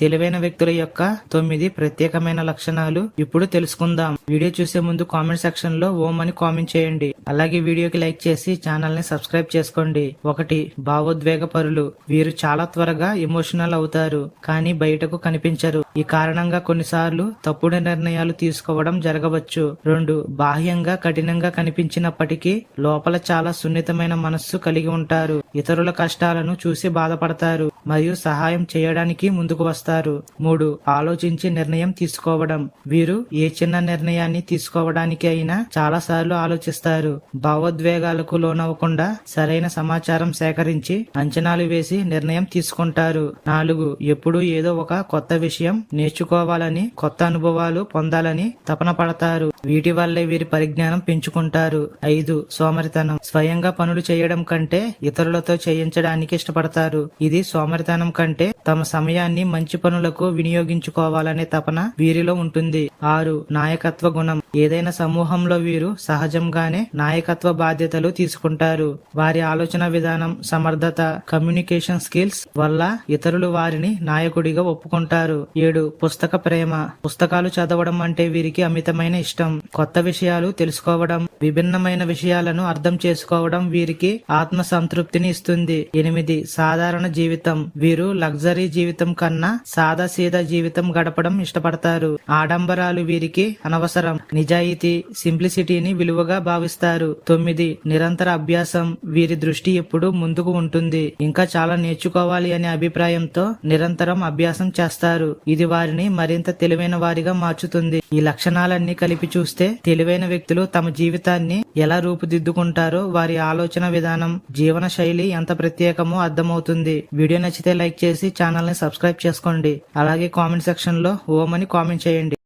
తెలివైన వ్యక్తుల యొక్క తొమ్మిది ప్రత్యేకమైన లక్షణాలు ఇప్పుడు తెలుసుకుందాం. వీడియో చూసే ముందు కామెంట్ సెక్షన్లో ఓం అని కామెంట్ చేయండి. అలాగే వీడియోకి లైక్ చేసి ఛానల్ని సబ్స్క్రైబ్ చేసుకోండి. ఒకటి భావోద్వేగ పరులు. వీరు చాలా త్వరగా ఎమోషనల్ అవుతారు కానీ బయటకు కనిపించరు. ఈ కారణంగా కొన్నిసార్లు తప్పుడు నిర్ణయాలు తీసుకోవడం జరగవచ్చు. రెండు బాహ్యంగా కఠినంగా కనిపించినప్పటికీ లోపల చాలా సున్నితమైన మనస్సు కలిగి ఉంటారు. ఇతరుల కష్టాలను చూసి బాధపడతారు. మరియు సహాయం చేయడానికి ముందుకు వస్తారు. మూడు ఆలోచించి నిర్ణయం తీసుకోవడం. వీరు ఏ చిన్న నిర్ణయాన్ని తీసుకోవడానికి అయినా చాలా సార్లు ఆలోచిస్తారు. భావోద్వేగాలకు లోనవ్వకుండా సరైన సమాచారం సేకరించి అంచనాలు వేసి నిర్ణయం తీసుకుంటారు. నాలుగు ఎప్పుడూ ఏదో ఒక కొత్త విషయం నేర్చుకోవాలని కొత్త అనుభవాలు పొందాలని తపన పడతారు. వీటి వల్లే వీరి పరిజ్ఞానం పెంచుకుంటారు. ఐదు సోమరితనం. స్వయంగా పనులు చేయడం కంటే ఇతరులతో చేయించడానికి ఇష్టపడతారు. ఇది సోమరితనం కంటే తమ సమయాన్ని మంచి పనులకు వినియోగించుకోవాలనే తపన వీరిలో ఉంటుంది. ఆరు నాయకత్వ గుణం. ఏదైనా సమూహంలో వీరు సహజంగానే నాయకత్వ బాధ్యతలు తీసుకుంటారు. వారి ఆలోచన విధానం సమర్థత కమ్యూనికేషన్ స్కిల్స్ వల్ల ఇతరులు వారిని నాయకుడిగా ఒప్పుకుంటారు. ఏడు పుస్తక ప్రేమ. పుస్తకాలు చదవడం అంటే వీరికి అమితమైన ఇష్టం. కొత్త విషయాలు తెలుసుకోవడం విభిన్నమైన విషయాలను అర్థం చేసుకోవడం వీరికి ఆత్మ సంతృప్తిని ఇస్తుంది. ఎనిమిది సాధారణ జీవితం. వీరు లగ్జరీ జీవితం కన్నా సాదా సీదా జీవితం గడపడం ఇష్టపడతారు. ఆడంబరాలు వీరికి అనవసరం. నిజాయితీ సింప్లిసిటీని విలువగా భావిస్తారు. తొమ్మిది నిరంతర అభ్యాసం వీరి దృష్టి ఎప్పుడు ముందుకు ఉంటుంది. ఇంకా చాలా నేర్చుకోవాలి అనే అభిప్రాయంతో నిరంతరం అభ్యాసం చేస్తారు. ఇది వారిని మరింత తెలివైన వారిగా మార్చుతుంది. ఈ లక్షణాలన్నీ కలిపి చూస్తే తెలివైన వ్యక్తులు తమ జీవితాన్ని ఎలా రూపుదిద్దుకుంటారో వారి ఆలోచన విధానం జీవన శైలి ఎంత ప్రత్యేకమో అర్థమవుతుంది. వీడియో నచ్చితే లైక్ చేసి ఛానల్ని సబ్స్క్రైబ్ చేసుకోండి. అలాగే కామెంట్ సెక్షన్లో ఓం అని కామెంట్ చేయండి.